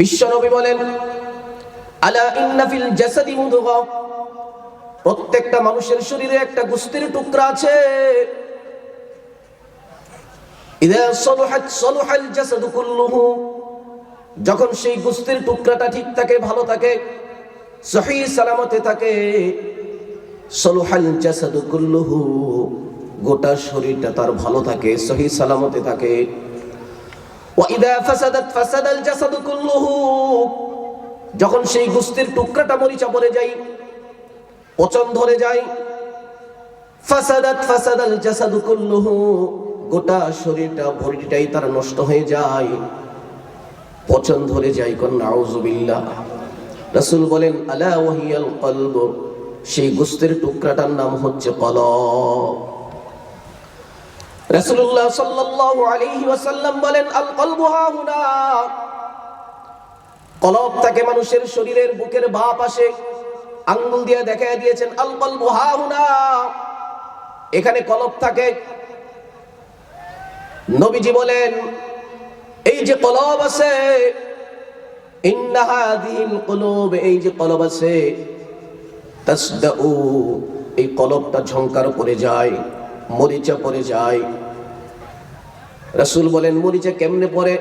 বিশ্বনবী বলেন, আলা ইন্না ফিল জাসাদি প্রত্যেকটা মানুষের শরীরে একটা গুস্তির টুকরা আছে। ইদা সলুহাত সলুহাল জাসাদু কুল্লুহু। যখন সেই গুস্তির টুকরাটা ঠিক থাকে, ভালো থাকে, সহি সালামতে থাকে, সলুহাল জাসাদু কুল্লুহু। গোটা শরীরটা তার ভালো থাকে, সহি সালামতে থাকে। ওয়াইদা ফাসাদাত ফাসাদাল জাসাদু কুল্লুহু। যখন সেই গুস্তির টুকরাটা মরিচা পড়ে যায়, পচন ধরে যায়, ফাসাদাত ফাসাদাল জাসাদু কুল্লুহু, গোটা শরীরটা, বডিটাই তার নষ্ট হয়ে যায়, পচন ধরে যায় কোন নাউজুবিল্লাহ রাসূল বলেন, আলা ওয়াহিয়াল কলব? সেই গুস্তের টুকরাটার নাম হচ্ছে কলব। রাসূলুল্লাহ সাল্লাল্লাহু আলাইহি ওয়াসাল্লাম বলেন আল কলবু হাহুনা। কলব থাকে মানুষের শরীরের বুকের বাঁ পাশে আঙ্গুল দিয়ে দেখায় দিয়েছেন আল কলবু হাহুনা। এখানে কলব থাকে নবীজি বলেন, এই যে কলব আছে এই যে কলব আছে এই কলবটা ঝংকার পড়ে যায়, মরিচা পড়ে যায় রাসূল বলেন মরিচা কেমনে পরে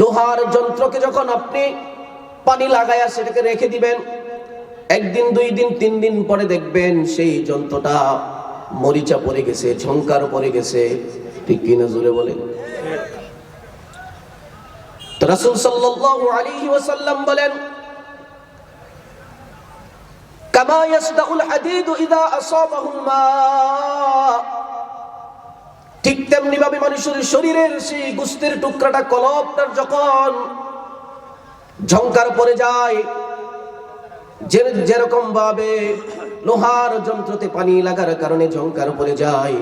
লোহার যন্ত্রকে যখন আপনি পানি লাগায়া সেটাকে রেখে দিবেন, একদিন, দুই দিন, তিন দিন পরে দেখবেন সেই যন্ত্রটা মরিচা পড়ে গেছে ঝংকার পড়ে গেছে। ঠিক কিনা জোরে বলেন? রাসূল সাল্লাল্লাহু আলাইহি ওয়াসাল্লাম বলেন, কামা ইয়াসদাউল হাদিদ ইযা আসাবাহুল মা ঠিক তেমনি ভাবে মানুষের শরীরের সেই গুস্তের টুকরাটা কলবটার যখন ঝংকার পরে যায় যেরকম ভাবে লোহার যন্ত্রতে পানি লাগার কারণে ঝংকার পড়ে যায়,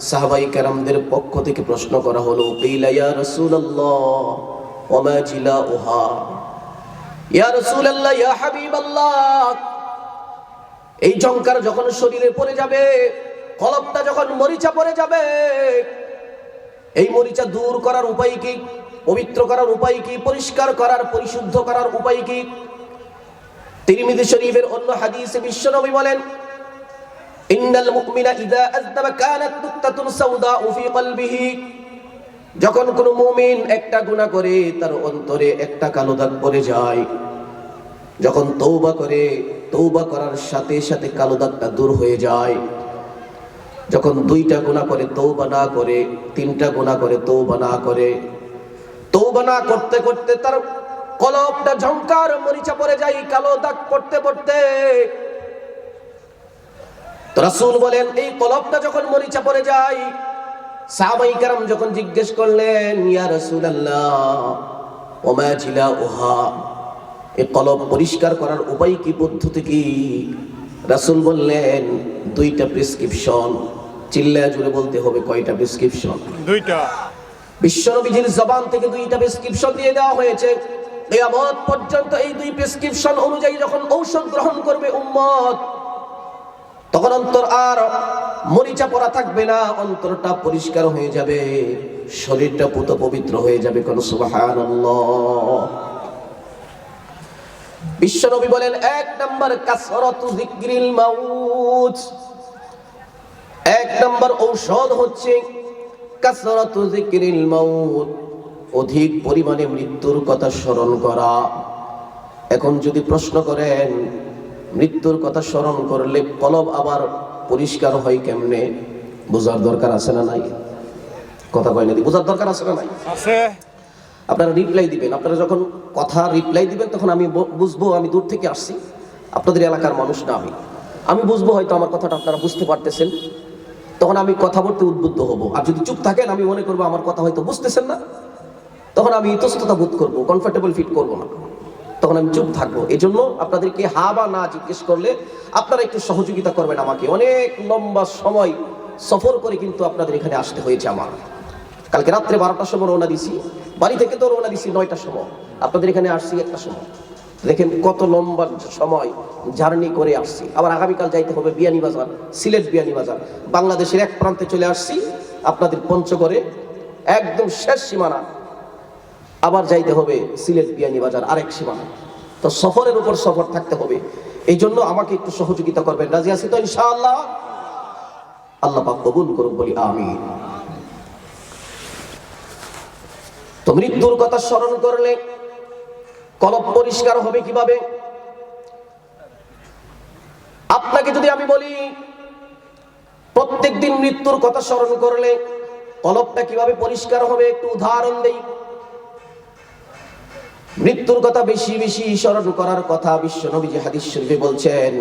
সাহাবাই কারামদের পক্ষ থেকে প্রশ্ন করা হলো, "কিলা ইয়া রাসূলুল্লাহ ওমা জিলাউহা? ইয়া রাসূলুল্লাহ, ইয়া হাবিবাল্লাহ। এই ঝংকার যখন শরীরে পড়ে যাবে কলবটা যখন মরিচা পড়ে যাবে, এই মরিচা দূর করার উপায় কি? পবিত্র করার উপায় কি? পরিষ্কার করার, পরিশুদ্ধ করার উপায় কি? তিরমিজি শরীফের অন্য হাদিসে বিশ্বনবী বলেন, ইন্নাল মুমিনা ইযা আযনাবা কানাত নুকতাতুন সাউদাউ ফি কলবিহি। যখন কোন মুমিন একটা গুনাহ করে, তার অন্তরে একটা কালো দাগ পড়ে যায়। যখন তৌবা করে তৌবা করার সাথে সাথে কালো দাগটা দূর হয়ে যায়। যখন দুইটা গুণা করে তৌবা না করে, তিনটা গুণা করে তৌবা না করে তৌবা না করতে করতে তার কলবটা ঝংকার, মরিচা পড়ে যায়, কালো দাগ পড়তে পড়তে। রাসূল বলেন, এই কলবটা যখন মরিচা পড়ে যায়, সাহাবাই কারাম যখন জিজ্ঞেস করলেন, ইয়া রাসূলুল্লাহ ওমা জিলা ওহা এই কলব পরিষ্কার করার উপায় কি, পদ্ধতি কি? রাসূল বললেন, দুইটা প্রেসক্রিপশন। চিল্লা জুড়ে বলতে হবে কয়টা প্রেসক্রিপশন দুইটা। বিশ্বনবীজির জবান থেকে দুইটা প্রেসক্রিপশন দিয়ে দেওয়া হয়েছে। কিয়ামত পর্যন্ত এই দুই প্রেসক্রিপশন অনুযায়ী যখন ঔষধ গ্রহণ করবে উম্মত তখন অন্তর আর মরিচা পড়া থাকবে না অন্তরটা পরিষ্কার হয়ে যাবে শরীরটা পুত পবিত্র হয়ে যাবে কোন? সুবহানাল্লাহ। বিশ্বনবী বলেন এক নম্বর কাসরতু যিকরিল মাউত। এক নম্বর ঔষধ হচ্ছে কাসরতু যিকরিল মাউত। অধিক পরিমাণে মৃত্যুর কথা স্মরণ করা। এখন যদি প্রশ্ন করেন মৃত্যুর কথা স্মরণ করলে কলব আবার পরিষ্কার হয় কেমনে? বোঝার দরকার আছে না নাই? কথা কয় না বোঝার দরকার আছে না নাই? আছে। আপনারা রিপ্লাই দিবেন। আপনারা যখন কথা রিপ্লাই দিবেন তখন আমি বুঝব আমি দূর থেকে আসছি। আপনাদের এলাকার মানুষ না আমি। আমি বুঝব হয়তো আমার কথাটা আপনারা বুঝতে পারতেছেন। তখন আমি কথা বলতে উদ্বুদ্ধ হব। আর যদি চুপ থাকেন, আমি মনে করব আমার কথা হয়তো বুঝতেছেন না। তখন আমি ইতস্ততা বোধ করব কমফোর্টেবল ফিট করব না। তখন আমি চুপ থাকব। এই জন্য আপনাদেরকে হা বা না জিজ্ঞেস করলে আপনারা একটু সহযোগিতা করবেন আমাকে। অনেক লম্বা সময় সফর করে কিন্তু আপনাদের এখানে আসতে হয়েছে আমার। কালকে রাত্রে বারোটার সময় রওনা দিছি। বাড়ি থেকে তো রওনা দিছি নয়টার সময়। আপনাদের এখানে আসছি একটা সময়। দেখেন কত লম্বা সময় জার্নি করে আসছি। আবার আগামীকাল যাইতে হবে বিয়ানীবাজার সিলেট বিয়ানীবাজার বাংলাদেশের এক প্রান্তে চলে আসছি, আপনাদের পঞ্চগড়ে একদম শেষ সীমানা। আবার যাইতে হবে সিলেট বিয়ানীবাজার আরেক সীমানা। তো সফরের উপর সফর থাকতে হবে। এই জন্য আমাকে একটু সহযোগিতা করবেন। রাজি আছি তো ইনশাআল্লাহ? আল্লাহ পাক কবুল করুক, বলি আমিন। তো মৃত্যুর কথা স্মরণ করলে কলব পরিষ্কার হবে কীভাবে? আপনাকে যদি আমি বলি প্রত্যেক দিন মৃত্যুর কথা স্মরণ করলে কলবটা কীভাবে পরিষ্কার হবে একটু উদাহরণ দেই। মৃত্যুর কথা বেশি বেশি স্মরণ করার কথা বিশ্ব নবীজি হাদিস শরীফে বলছেন,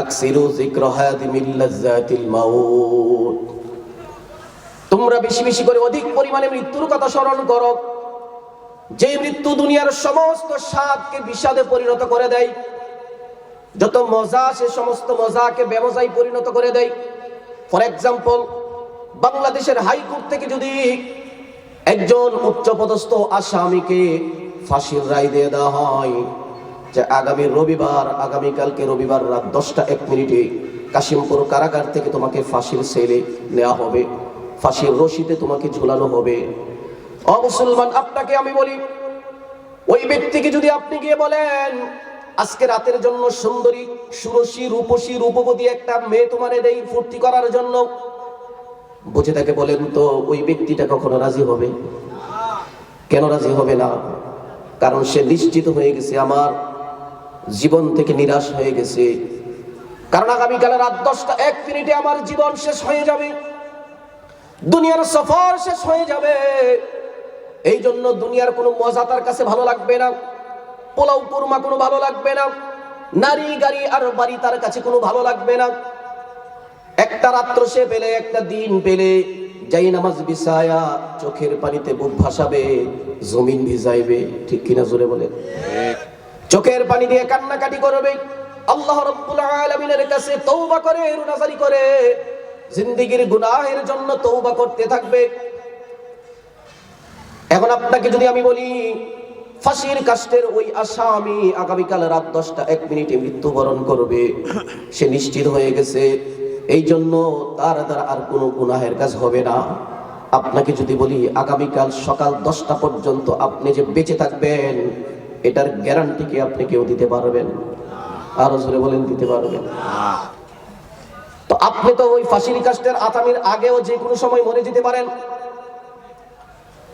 আকসিরু যিকর হাদিমিল লাজ্জাতিল মাউত। তোমরা বেশি বেশি করে অধিক পরিমাণে মৃত্যুর কথা স্মরণ করো। যে মৃত্যু দুনিয়ার সমস্ত স্বাদকে বিষাদে পরিণত করে দেয়, যত মজা সে সমস্ত মজাকে ব্যবসায় পরিণত করে দেয়। ফর এক্সাম্পল বাংলাদেশের হাইকোর্ট থেকে যদি একজন উচ্চপদস্থ আসামিকে ফাঁসির রায় দিয়ে দেওয়া হয়, যে আগামী রবিবার, আগামীকালকে রবিবার রাত দশটা এক মিনিটে কাশিমপুর কারাগার থেকে তোমাকে ফাঁসির সেলে নেওয়া হবে, ফাঁসির রশিতে তোমাকে ঝুলানো হবে। অমুসলমান আপনাকে আমি বলি, ওই ব্যক্তিকে যদি আপনি গিয়ে বলেন, আজকে রাতের জন্য সুন্দরী, সুরসী, রূপসী, রূপবতী একটা মেয়ে তোমার দেই ফুর্তি করার জন্য, বুঝে তাকে বলেন তো, ওই ব্যক্তিটা কখনো রাজি হবে? কেন রাজি হবে না? কারণ সে নিশ্চিত হয়ে গেছে, আমার জীবন থেকে নিরাশ হয়ে গেছে। কারণ আগামীকাল রাত দশটা, এক মিনিটে আমার জীবন শেষ হয়ে যাবে। দুনিয়ার সফর শেষ হয়ে যাবে। এই জন্য দুনিয়ার কোনো মজা তার কাছে ভালো লাগবে না। পোলাও কুরমা কোনো ভালো লাগবে না। নারী, গাড়ি আর বাড়ি তার কাছে কোনো ভালো লাগবে না। একটা রাত্র সে পেলে, একটা দিন পেলে, যাই নামাজ বিছায়া চোখের পানিতে বুক ভাসাবে, জমিন ভিজাইবে। ঠিক কিনা জোরে বলে? চোখের পানি দিয়ে কান্নাকাটি করবে। আল্লাহ রাব্বুল আলামিনের কাছে তওবা করে রুনাজারি করে। জিন্দেগীর গুনাহের জন্য তওবা করতে থাকবে। এখন আপনাকে যদি আমি বলি, ফাঁসির কাষ্টের ওই আসামি আগামীকাল রাত দশটা এক মিনিটে মৃত্যুবরণ করবে। সে নিশ্চিত হয়ে গেছে। এই জন্য তার দ্বারা আর কোনো গুনাহের কাজ হবে না। আপনাকে যদি বলি, আগামীকাল সকাল দশটা পর্যন্ত আপনি যে বেঁচে থাকবেন, এটার গ্যারান্টি কি আপনি কেউ দিতে পারবেন? আরও জোরে বলেন, দিতে পারবেন? তো আপনি তো ওই ফাঁসির কাষ্টের আতামির আগেও যে কোনো সময় মরে যেতে পারেন।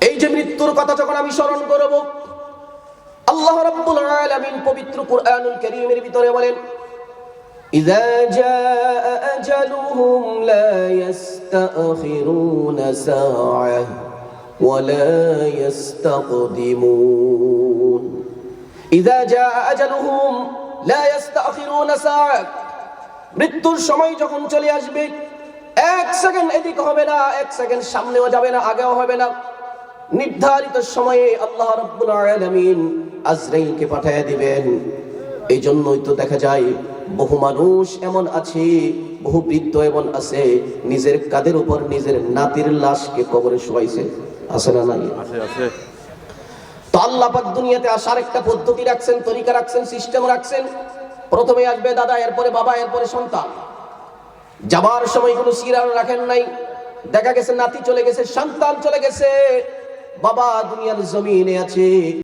এই যে মৃত্যুর কথা যখন আমি স্মরণ করব আল্লাহ রাব্বুল আলামিন পবিত্র কুরআনুল কারীমের ভিতরে বলেন إذا جاء أجلهم لا يستأخرون ساعة ولا يستقدمون إذا جاء أجلهم لا يستأخرون ساعة মৃত্যুর সময় যখন চলে আসবে এক সেকেন্ড এদিক হবে না এক সেকেন্ড সামনেও যাবে না আগেও হবে না নির্ধারিত সময়ে আল্লাহ রাব্বুল আলামিন আজরাইলকে পাঠিয়ে দিবেন। এই জন্যই তো দেখা যায় বহু মানুষ এমন আছে বহু বৃদ্ধ এমন আছে নিজের কাদের উপর নিজের নাতির লাশকে কবরে শোয়াইছে। আছে না নাই? আছে আছে। তো আল্লাহ পাক দুনিয়াতে আসার একটা পদ্ধতি রাখছেন তরিকা রাখছেন সিস্টেম রাখছেন। প্রথমে আসবে দাদা এরপরে বাবা এরপরে সন্তান। যাবার সময় কোনো সিরিয়াল রাখেন নাই। দেখা গেছে নাতি চলে গেছে সন্তান চলে গেছে। বাবা দুনিয়ার জমিনে আছে।